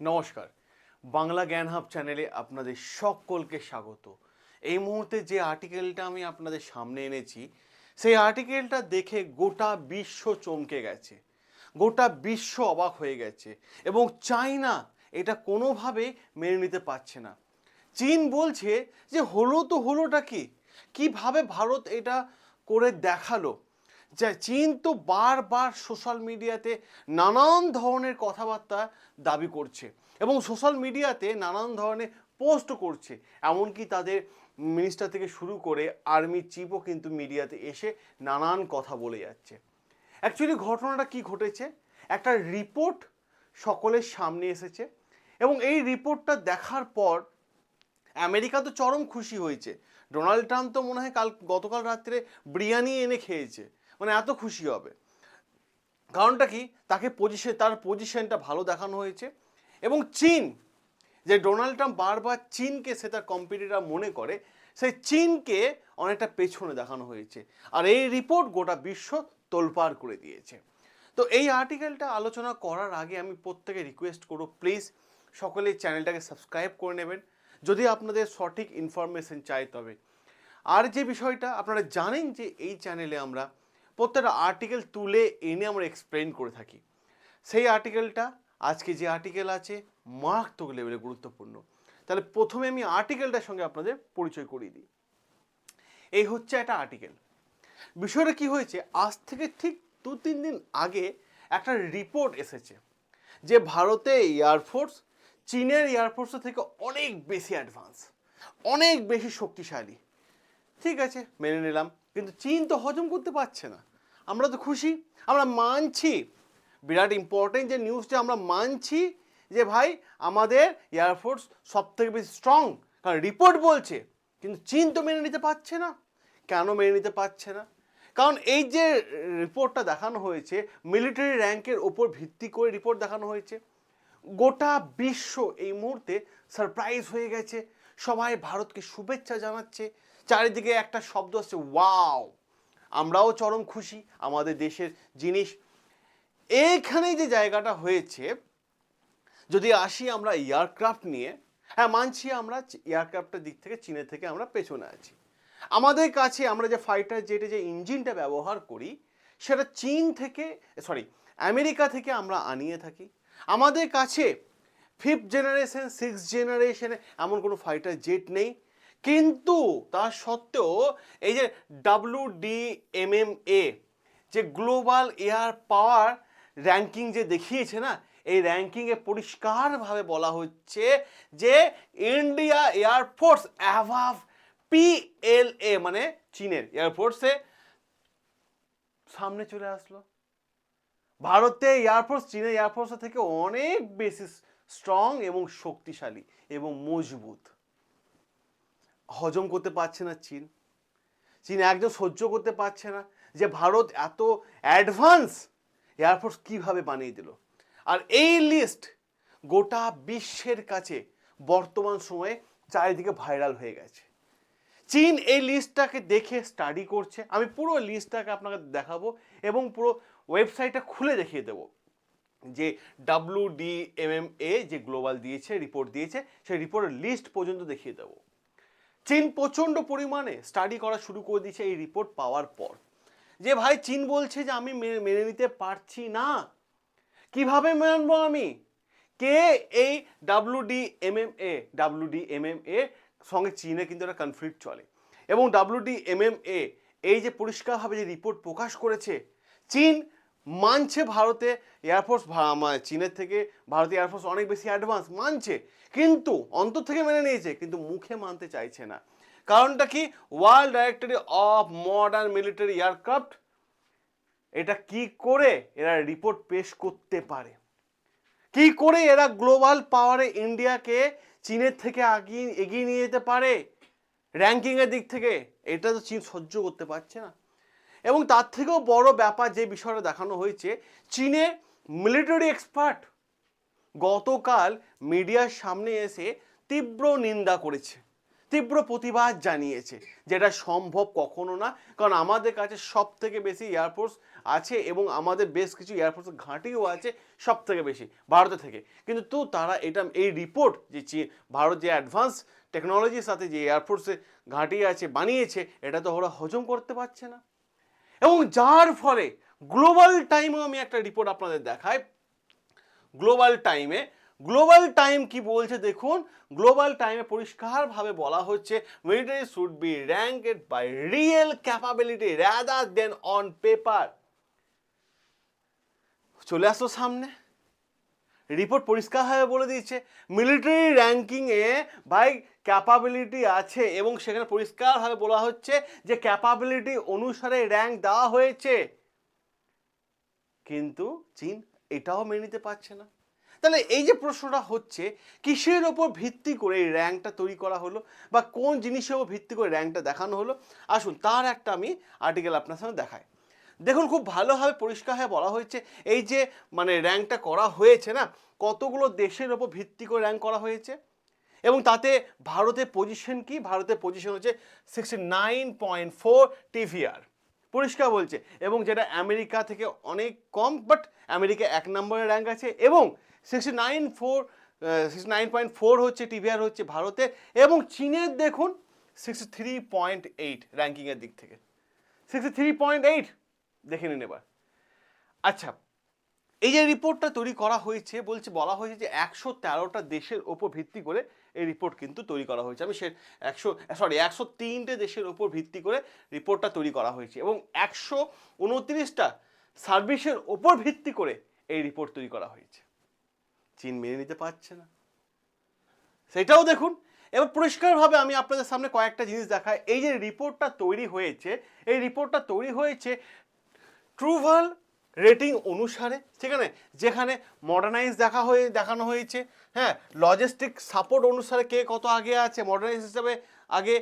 নমস্কার। বাংলা জ্ঞান হাব চ্যানেলে আপনাদের সকলকে স্বাগত। এই মুহূর্তে যে আর্টিকেলটা আমি আপনাদের সামনে এনেছি, সেই আর্টিকেলটা দেখে গোটা বিশ্ব চমকে গেছে। গোটা বিশ্ব অবাক হয়ে গেছে এবং চাইনা এটা কোনোভাবে মেনে নিতে পারছে না। চীন বলছে যে হলো তো হলোটা কি? কীভাবে ভারত এটা করে দেখাল? যে চীন তো বারবার সোশ্যাল মিডিয়াতে নানান ধরনের কথাবার্তা দাবি করছে এবং সোশ্যাল মিডিয়াতে নানান ধরনের পোস্ট করছে। এমনকি তাদের মিনিস্টার থেকে শুরু করে আর্মি চিফও কিন্তু মিডিয়াতে এসে নানান কথা বলে যাচ্ছে। অ্যাকচুয়ালি ঘটনাটা কি ঘটেছে? একটা রিপোর্ট সকলের সামনে এসেছে এবং এই রিপোর্টটা দেখার পর আমেরিকা তো চরম খুশি হয়েছে। ডোনাল্ড ট্রাম্প তো মনে হয় কাল, গতকাল রাত্রে বিরিয়ানি এনে খেয়েছে। মানে এত খুশি হবে। কারণটা কি? তাকে পজিশন তার পজিশনটা ভালো দেখানো হয়েছে এবং চীন, যে ডোনাল্ড ট্রাম্প বারবার চীনকে সে তার কম্পিটিটার মনে করে, সেই চীনকে অনেকটা পেছনে দেখানো হয়েছে। আর এই রিপোর্ট গোটা বিশ্ব তোলপাড় করে দিয়েছে। তো এই আর্টিকেলটা আলোচনা করার আগে আমি প্রত্যেকে রিকোয়েস্ট করব প্লিজ সকলে চ্যানেলটাকে সাবস্ক্রাইব করে নেবেন। যদি আপনাদের সঠিক ইনফরমেশন চাই তবে। আর যে বিষয়টা, আপনারা জানেন যে এই চ্যানেলে আমরা প্রত্যেকটা আর্টিকেল তুলে এনে আমরা এক্সপ্লেন করে থাকি। সেই আর্টিকেলটা আজকে যে আর্টিকেল আছে মারাত্মক লেভেলে গুরুত্বপূর্ণ। তাহলে প্রথমে আমি আর্টিকেলটার সঙ্গে আপনাদের পরিচয় করিয়ে দিই। এই হচ্ছে একটা আর্টিকেল বিষয়টা কি হয়েছে? আজ থেকে ঠিক দু তিন দিন আগে একটা রিপোর্ট এসেছে যে ভারতে এয়ারফোর্স চীনের এয়ারফোর্সের থেকে অনেক বেশি অ্যাডভান্স অনেক বেশি শক্তিশালী। ঠিক আছে, মেনে নিলাম। কিন্তু চীন তো হজম করতে পারছে না। আমরা তো খুশি, আমরা মানছি। বিরাট ইম্পর্টেন্ট যে নিউজটা আমরা মানছি যে ভাই, আমাদের এয়ারফোর্স সব থেকে বেশি স্ট্রং কারণ রিপোর্ট বলছে। কিন্তু চীন তো মেনে নিতে পারছে না। কেন মেনে নিতে পারছে না? কারণ এই যে রিপোর্টটা দেখানো হয়েছে মিলিটারি র্যাঙ্কের ওপর ভিত্তি করে রিপোর্ট দেখানো হয়েছে, গোটা বিশ্ব এই মুহূর্তে সারপ্রাইজ হয়ে গেছে। সবাই ভারতকে শুভেচ্ছা জানাচ্ছে। চারিদিকে একটা শব্দ আসছে ওয়াও! আমরাও চরম খুশি, আমাদের দেশের জিনিস। এইখানেই যে জায়গাটা হয়েছে, যদি আসি আমরা এয়ারক্রাফট নিয়ে হ্যাঁ মানছি আমরা এয়ারক্রাফটের দিক থেকে, চীনের থেকে আমরা পেছনে আছি। আমাদের কাছে আমরা যে ফাইটার জেটে যে ইঞ্জিনটা ব্যবহার করি, সেটা চীন থেকে সরি আমেরিকা থেকে আমরা আনিয়ে থাকি। আমাদের কাছে ফিফথ জেনারেশন সিক্স জেনারেশনে এমন কোনো ফাইটার জেট নেই। কিন্তু তা সত্ত্বেও এই যে W D M M A যে গ্লোবাল এয়ার পাওয়ার র্যাঙ্কিং যে দেখিয়েছে না, এই র্যাঙ্কিংয়ে পরিষ্কারভাবে বলা হচ্ছে যে ইন্ডিয়া এয়ারফোর্স অ্যাভাভ পিএলএ মানে চীনের এয়ারফোর্সে সামনে চলে আসলো। ভারতে এয়ারফোর্স চীনের এয়ারফোর্সের থেকে অনেক বেশি স্ট্রং এবং শক্তিশালী এবং মজবুত। হজম করতে পারছে না চীন। চীন একদম সহ্য করতে পারছে না যে ভারত এত অ্যাডভান্স এয়ারফোর্স কীভাবে বানিয়ে দিল। আর এই লিস্ট গোটা বিশ্বের কাছে বর্তমান সময়ে চারিদিকে ভাইরাল হয়ে গেছে। চীন এই লিস্টটাকে দেখে স্টাডি করছে। আমি পুরো লিস্টটাকে আপনাকে দেখাবো এবং পুরো ওয়েবসাইটটা খুলে দেখিয়ে দেবো। যে W D M M A যে গ্লোবাল দিয়েছে রিপোর্ট দিয়েছে, সেই রিপোর্টের লিস্ট পর্যন্ত দেখিয়ে দেবো। চীন প্রচণ্ড পরিমাণে স্টাডি করা শুরু করে দিয়েছে এই রিপোর্ট পাওয়ার পর। যে ভাই, চীন বলছে যে আমি মেনে নিতে পারছি না। কীভাবে মানবো আমি? কে এই W D M M A W D M M A সঙ্গে চীনে কিন্তু একটা কনফ্লিক্ট চলে। এবং W D M M A এই যে পরিষ্কারভাবে যে রিপোর্ট প্রকাশ করেছে, চীন মানছে ভারতে এয়ারফোর্স চীনের থেকে ভারতীয় এয়ারফোর্স অনেক বেশি অ্যাডভান্স মানছে। কিন্তু অন্তর থেকে মেনে নিয়েছে, কিন্তু মুখে মানতে চাইছে না। কারণটা কি? World directory of modern military aircraft এটা কি করে এরা রিপোর্ট পেশ করতে পারে? কি করে এরা গ্লোবাল পাওয়ারে ইন্ডিয়াকে চীনের থেকে আগিয়ে, এগিয়ে নিয়ে যেতে পারে? র্যাঙ্কিংয়ের দিক থেকে এটা তো চীন সহ্য করতে পারছে না। এবং তার থেকেও বড় ব্যাপার যে বিষয়টা দেখানো হয়েছে, চীনে মিলিটারি এক্সপার্ট গতকাল মিডিয়ার সামনে এসে তীব্র নিন্দা করেছে, তীব্র প্রতিবাদ জানিয়েছে, যেটা সম্ভব কখনো না। কারণ আমাদের কাছে সব থেকে বেশি এয়ারফোর্স আছে এবং আমাদের বেশ কিছু এয়ারফোর্সের ঘাঁটিও আছে সব থেকে বেশি, ভারতে থেকে। কিন্তু তো তারা এটা, এই রিপোর্ট যে ভারত যে অ্যাডভান্স টেকনোলজির সাথে যে এয়ারফোর্সে ঘাঁটি আছে, বানিয়েছে, এটা তো ওরা হজম করতে পারছে না। এবং যার ফলে গ্লোবাল টাইমেও আমি একটা রিপোর্ট আপনাদের দেখাই। গ্লোবাল টাইমে, গ্লোবাল টাইম কি বলছে দেখুন, গ্লোবাল টাইমে পরিষ্কারভাবে বলা হচ্ছে military should be ranked by real capability rather than on paper চলে আসো সামনে। রিপোর্ট পরিষ্কারভাবে বলে দিয়েছে মিলিটারি র্যাঙ্কিংয়ে ভাই ক্যাপাবিলিটি আছে এবং সেখানে পরিষ্কারভাবে বলা হচ্ছে যে ক্যাপাবিলিটি অনুসারে র্যাঙ্ক দেওয়া হয়েছে। কিন্তু চীন এটাও মেনে নিতে পারছে না। তাহলে এই যে প্রশ্নটা হচ্ছে, কিসের ওপর ভিত্তি করে এই র্যাঙ্কটা তৈরি করা হলো বা কোন জিনিসের ওপর ভিত্তি করে র্যাঙ্কটা দেখানো হলো? আসুন, তার একটা আমি আর্টিকেল আপনার সামনে দেখাই। দেখুন, খুব ভালোভাবে পরিষ্কার হয়ে বলা হয়েছে, এই যে মানে র্যাঙ্কটা করা হয়েছে না, কতগুলো দেশের ওপর ভিত্তি করে র্যাঙ্ক করা হয়েছে? এবং তাতে ভারতের পজিশন কি? ভারতের পজিশন হচ্ছে sixty nine point four TVR পরিষ্কার বলছে। এবং যেটা আমেরিকা থেকে অনেক কম বাট আমেরিকা এক নম্বরে র্যাঙ্ক আছে। এবং sixty nine four sixty nine point four হচ্ছে টিভিআর হচ্ছে ভারতে। এবং চীনের দেখুন সিক্সটি থ্রি পয়েন্ট এইট র্যাঙ্কিংয়ের দিক থেকে। সিক্সটি থ্রি পয়েন্ট এইট দেখে নিন এবার। আচ্ছা এই যে রিপোর্টটা তৈরি করা হয়েছে, বলছে, বলা হয়েছে যে একশো তেরোটা দেশের ওপর ভিত্তি করে এই রিপোর্ট কিন্তু তৈরি করা হয়েছে। আমি সে একশো সরি একশো তিনটে দেশের ওপর ভিত্তি করে রিপোর্টটা তৈরি করা হয়েছে এবং একশো উনত্রিশটা সার্ভিসের ওপর ভিত্তি করে এই রিপোর্ট তৈরি করা হয়েছে। চীন মেনে নিতে পারছে না। সেটাও দেখুন। এবার পরিষ্কারভাবে আমি আপনাদের সামনে কয়েকটা জিনিস দেখাই। এই যে রিপোর্টটা তৈরি হয়েছে, এই রিপোর্টটা তৈরি হয়েছে ট্রুভাল রেটিং অনুসারে, ঠিক আছে? যেখানে মডার্নাইজ দেখা হয়ে, দেখানো হয়েছে হ্যাঁ? লজিস্টিক সাপোর্ট অনুসারে কে কত আগে আছে মডার্নাইজ হিসাবে আগে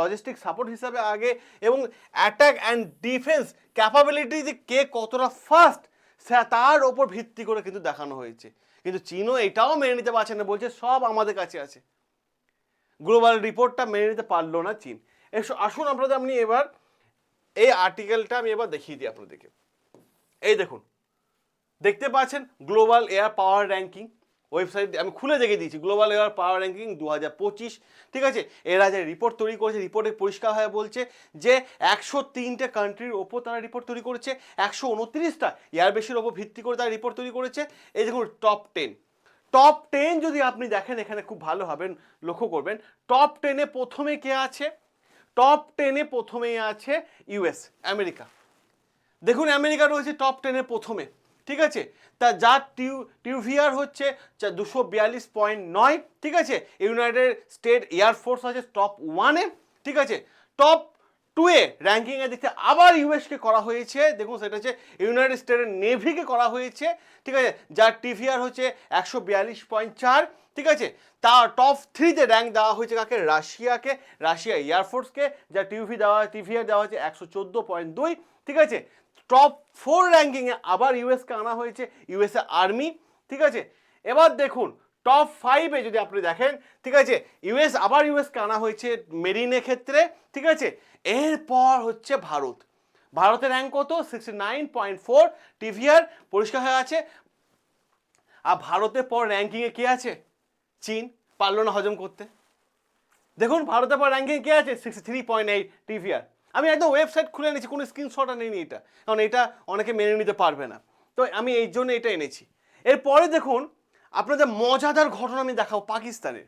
লজিস্টিক সাপোর্ট হিসাবে আগে, এবং অ্যাটাক অ্যান্ড ডিফেন্স ক্যাপাবিলিটি যে কে কতটা ফাস্ট তার ওপর ভিত্তি করে কিন্তু দেখানো হয়েছে। কিন্তু চীনও এটাও মেনে নিতে পারছে না, বলছে সব আমাদের কাছে আছে। গ্লোবাল রিপোর্টটা মেনে নিতে পারল না চীন। আসুন আপনাদের আপনি এবার এই আর্টিকেলটা আমি এবার দেখিয়ে দিই আপনাদেরকে। এই দেখুন, দেখতে পাচ্ছেন global air power ranking website আমি খুলে দেখে দিয়েছি গ্লোবাল এয়ার পাওয়ার র্যাঙ্কিং দু হাজার পঁচিশ। ঠিক আছে? এরা যে রিপোর্ট তৈরি করেছে রিপোর্টে পরিষ্কার হয়ে বলছে যে একশো তিনটে কান্ট্রির ওপর তারা রিপোর্ট তৈরি করেছে, একশো উনত্রিশটা এয়ারবেসের ওপর ভিত্তি করে তারা রিপোর্ট তৈরি করেছে। এই দেখুন টপ টেন টপ টেন যদি আপনি দেখেন, এখানে খুব ভালো হবেন, লক্ষ্য করবেন। টপ টেনে প্রথমে কে আছে? টপ টেনে প্রথমেই আছে ইউএস আমেরিকা দেখুন, আমেরিকা রয়েছে টপ টেনের প্রথমে, ঠিক আছে? তা যার টিউ টিউভিআর হচ্ছে দুশো বিয়াল্লিশ পয়েন্ট নয়, ঠিক আছে? ইউনাইটেড স্টেট এয়ারফোর্স আছে টপ ওয়ানে ঠিক আছে? টপ টুয়ে র্যাঙ্কিংয়ের দিক থেকে আবার ইউএসকে করা হয়েছে, দেখুন, সেটা হচ্ছে ইউনাইটেড স্টেটের নেভিকে করা হয়েছে, ঠিক আছে? যার টিভিআর হচ্ছে একশো বিয়াল্লিশ পয়েন্ট চার ঠিক আছে? তার টপ থ্রিতে র্যাঙ্ক দেওয়া হয়েছে কাকে? রাশিয়াকে। রাশিয়া এয়ারফোর্সকে যা টিভি দেওয়া হয় টিভিআর দেওয়া হয়েছে একশো চোদ্দ পয়েন্ট দুই। ঠিক আছে? টপ ফোর র্যাঙ্কিংয়ে আবার ইউএসকে আনা হয়েছে ইউএসএ আর্মি ঠিক আছে? এবার দেখুন টপ ফাইভে যদি আপনি দেখেন, ঠিক আছে? ইউএস আবার ইউএসকে আনা হয়েছে মেরিনের ক্ষেত্রে। ঠিক আছে? এরপর হচ্ছে ভারত। ভারতের র্যাঙ্ক কত? Sixty nine point four TVR পরিষ্কার হয়ে আছে। আর ভারতের পর র্যাঙ্কিংয়ে কে আছে? চীন পারল না হজম করতে। দেখুন ভারতের পর র্যাঙ্কিং কে আছে? Sixty three point eight TVR আমি একদম ওয়েবসাইট খুলে এনেছি, কোনো স্ক্রিনশট নেইনি এটা। কারণ এটা অনেকে মেনে নিতে পারবে না। তো আমি এই জন্য এটা এনেছি। এরপরে দেখুন, আপনাদের মজাদার ঘটনা আমি দেখাবো পাকিস্তানের।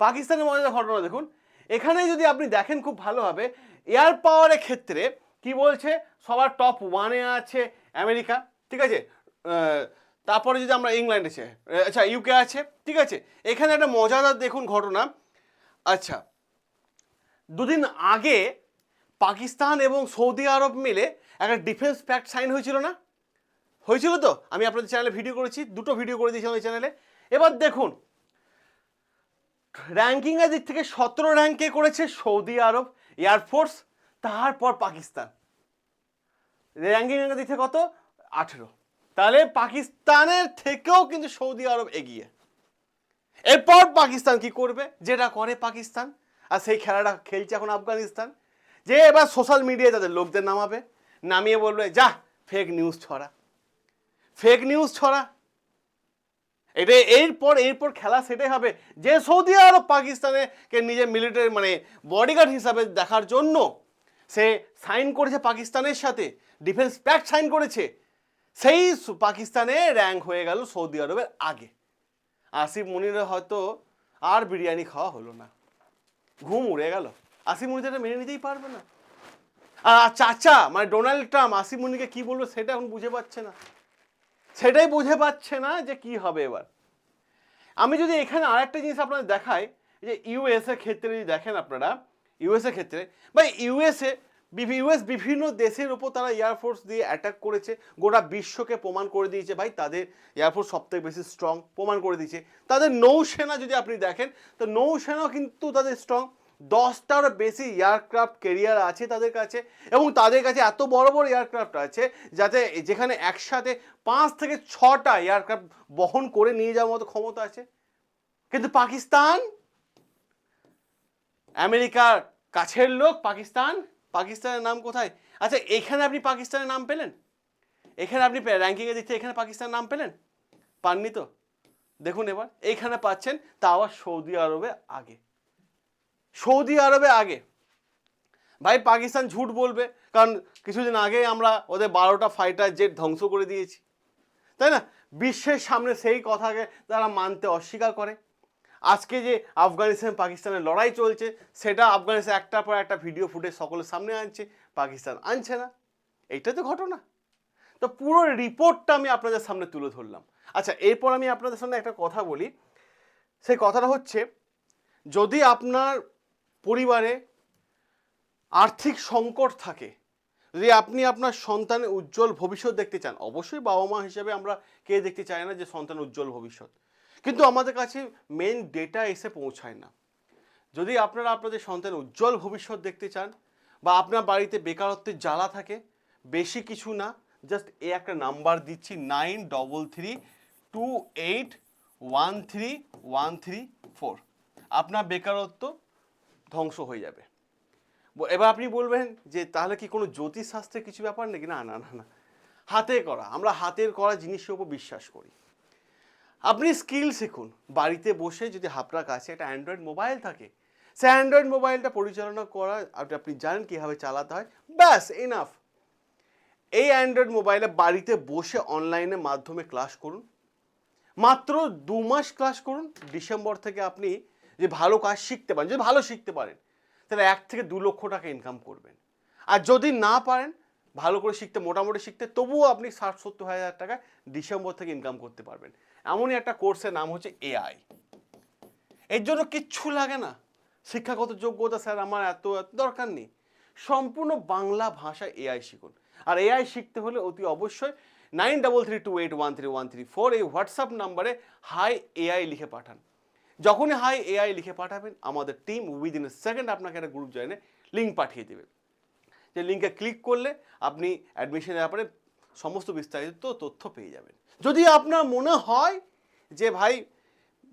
পাকিস্তানের মজাদার ঘটনা দেখুন। এখানে যদি আপনি দেখেন খুব ভালোভাবে এয়ার পাওয়ারের ক্ষেত্রে কি বলছে? সবার টপ ওয়ানে আছে আমেরিকা, ঠিক আছে? তারপরে যদি আমরা ইংল্যান্ড আছে আচ্ছা ইউকে আছে, ঠিক আছে? এখানে একটা মজাদার দেখুন ঘটনা। আচ্ছা দুদিন আগে পাকিস্তান এবং সৌদি আরব মিলে একটা ডিফেন্স প্যাক্ট সাইন হয়েছিল না? হয়েছিল তো? আমি আপনাদের চ্যানেলে ভিডিও করেছি, দুটো ভিডিও করে দিয়েছিলাম ওই চ্যানেলে এবার দেখুন র্যাঙ্কিংয়ের দিক থেকে সতেরো র্যাঙ্কে করেছে সৌদি আরব এয়ারফোর্স তারপর পাকিস্তান। র্যাঙ্কিংয়ের দিক থেকে কত? আঠেরো। তাহলে পাকিস্তানের থেকেও কিন্তু সৌদি আরব এগিয়ে। এরপর পাকিস্তান কি করবে? যেটা করে পাকিস্তান, আর সেই খেলাটা খেলছে এখন আফগানিস্তান। যে এবার সোশ্যাল মিডিয়ায় তাদের লোকদের নামাবে, নামিয়ে বলবে, যা ফেক নিউজ ছড়া। ফেক নিউজ ছড়া। এটা এরপর এরপর খেলা সেটাই হবে যে সৌদি আরব পাকিস্তানেকে নিজের মিলিটারি মানে বডিগার্ড হিসাবে দেখার জন্য সে সাইন করেছে পাকিস্তানের সাথে। ডিফেন্স প্যাক্ট সাইন করেছে। সেই পাকিস্তানে র্যাঙ্ক হয়ে গেল সৌদি আরবের আগে। আসিফ মুনিরের হয়তো আর বিরিয়ানি খাওয়া হলো না। ঘুম উড়ে গেল। আসিফ মুনি এটা মেনে নিতেই পারবে না। আর চাচা মানে ডোনাল্ড ট্রাম্প, আসিফ মুনিকে কি বলবে সেটা এখন বুঝে পাচ্ছে না। সেটাই বুঝে পাচ্ছে না যে কি হবে এবার। আমি যদি এখানে আরেকটা জিনিস আপনাদের দেখাই, যে ইউএসএ ক্ষেত্রে যদি দেখেন আপনারা ইউএসএ ক্ষেত্রে বা ইউএসএ ইউএস বিভিন্ন দেশের ওপর তারা এয়ারফোর্স দিয়ে অ্যাটাক করেছে। গোটা বিশ্বকে প্রমাণ করে দিয়েছে ভাই, তাদের এয়ারফোর্স সবথেকে বেশি স্ট্রং প্রমাণ করে দিয়েছে। তাদের নৌসেনা যদি আপনি দেখেন, তো নৌসেনাও কিন্তু তাদের স্ট্রং দশটার বেশি এয়ারক্রাফট কেরিয়ার আছে তাদের কাছে এবং তাদের কাছে এত বড় বড় এয়ারক্রাফট আছে যাতে যেখানে একসাথে পাঁচ থেকে ছটা এয়ারক্রাফট বহন করে নিয়ে যাওয়ার মতো ক্ষমতা আছে। কিন্তু পাকিস্তান? আমেরিকার কাছের লোক পাকিস্তান? পাকিস্তানের নাম কোথায়? আচ্ছা এখানে আপনি পাকিস্তানের নাম পেলেন? এখানে আপনি র্যাঙ্কিংয়ে দিচ্ছে এখানে পাকিস্তানের নাম পেলেন? পাননি তো? দেখুন এবার এইখানে পাচ্ছেন তা আবার সৌদি আরবে আগে। সৌদি আরবে আগে। ভাই, পাকিস্তান ঝুট বলবে, কারণ কিছুদিন আগে আমরা ওদের বারোটা ফাইটার জেট ধ্বংস করে দিয়েছি। তাই না? বিশ্বের সামনে সেই কথাকে তারা মানতে অস্বীকার করে। আজকে যে আফগানিস্তান পাকিস্তানের লড়াই চলছে, সেটা আফগানিস্তান একটার পর একটা ভিডিও ফুটেজ সকলের সামনে আনছে, পাকিস্তান আনছে না। এইটা তো ঘটনা। তো পুরো রিপোর্টটা আমি আপনাদের সামনে তুলে ধরলাম। আচ্ছা এরপর আমি আপনাদের সামনে একটা কথা বলি। সেই কথাটা হচ্ছে, যদি আপনার পরিবারে আর্থিক সংকট থাকে, যদি আপনি আপনার সন্তানের উজ্জ্বল ভবিষ্যৎ দেখতে চান, অবশ্যই বাবা মা হিসেবে আমরা কে দেখতে চাই না যে সন্তান উজ্জ্বল ভবিষ্যৎ। কিন্তু আমাদের কাছে মেন ডেটা এসে পৌঁছায় না। যদি আপনারা আপনাদের সন্তানের উজ্জ্বল ভবিষ্যৎ দেখতে চান বা আপনার বাড়িতে বেকারত্বের জ্বালা থাকে, বেশি কিছু না জাস্ট এই একটা নাম্বার দিচ্ছি nine double three two eight one three one three four. আপনার বেকারত্ব ধ্বংস হয়ে যাবে। এবার আপনি বলবেন যে, তাহলে কি কোনো জ্যোতিষশাস্ত্রের কিছু ব্যাপার নাকি? না না না না। হাতে করা। আমরা হাতের করা জিনিসের উপর বিশ্বাস করি। আপনি স্কিল শিখুন। বাড়িতে বসে যদি আপনার কাছে একটা অ্যান্ড্রয়েড মোবাইল থাকে সে অ্যান্ড্রয়েড মোবাইলটা পরিচালনা করা, আপনি জানেন কীভাবে চালাতে হয়? ব্যাস এনাফ এই অ্যান্ড্রয়েড মোবাইলে বাড়িতে বসে অনলাইনের মাধ্যমে ক্লাস করুন। মাত্র দু মাস ক্লাস করুন। ডিসেম্বর থেকে আপনি যে ভালো কাজ শিখতে পারেন, যদি ভালো শিখতে পারেন, তাহলে এক থেকে দু লক্ষ টাকা ইনকাম করবেন। আর যদি না পারেন, ভালো করে শিখতে, মোটামুটি শিখতে, তবুও আপনি ষাট সত্তর হাজার টাকা ডিসেম্বর থেকে ইনকাম করতে পারবেন। এমনই একটা কোর্সের নাম হচ্ছে এআই। এর জন্য কিচ্ছু লাগে না। শিক্ষাগত যোগ্যতা স্যার আমার এত এত দরকার নেই। সম্পূর্ণ বাংলা ভাষা এআই শিখুন। আর এআই শিখতে হলে অতি অবশ্যই nine double three two eight one three one three four এই হোয়াটসঅ্যাপ নাম্বারে হাই এআই লিখে পাঠান। যখনই হাই এআই লিখে পাঠাবেন, আমাদের টিম উইদিন এ সেকেন্ড আপনাকে একটা গ্রুপ জয়েনে লিঙ্ক পাঠিয়ে দেবে। যে লিঙ্কে ক্লিক করলে আপনি অ্যাডমিশনের ব্যাপারে সমস্ত বিস্তারিত তথ্য পেয়ে যাবেন। যদি আপনার মনে হয় যে, ভাই,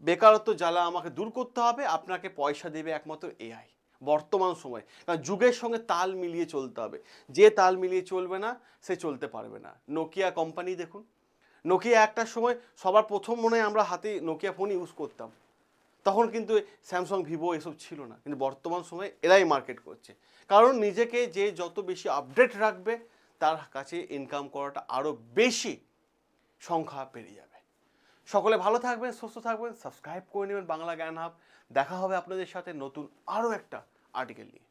বেকারত্ব জ্বালা আমাকে দূর করতে হবে, আপনাকে পয়সা দেবে একমাত্র এআই, বর্তমান সময়। কারণ যুগের সঙ্গে তাল মিলিয়ে চলতে হবে। যে তাল মিলিয়ে চলবে না, সে চলতে পারবে না। নোকিয়া কোম্পানি দেখুন। নোকিয়া একটা সময় সবার প্রথম মনে আমরা হাতে নোকিয়া ফোন ইউজ করতাম। তখন কিন্তু স্যামসাং ভিভো এসব ছিল না। কিন্তু বর্তমান সময়ে এরাই মার্কেট করছে। কারণ নিজেকে যে যত বেশি আপডেট রাখবে তার কাছে ইনকাম করাটা আরও বেশি সংখ্যা পেরিয়ে যাবে। সকলে ভালো থাকবেন, সুস্থ থাকবেন সাবস্ক্রাইব করে নেবেন বাংলা জ্ঞান হাব দেখা হবে আপনাদের সাথে নতুন আরও একটা আর্টিকেল নিয়ে।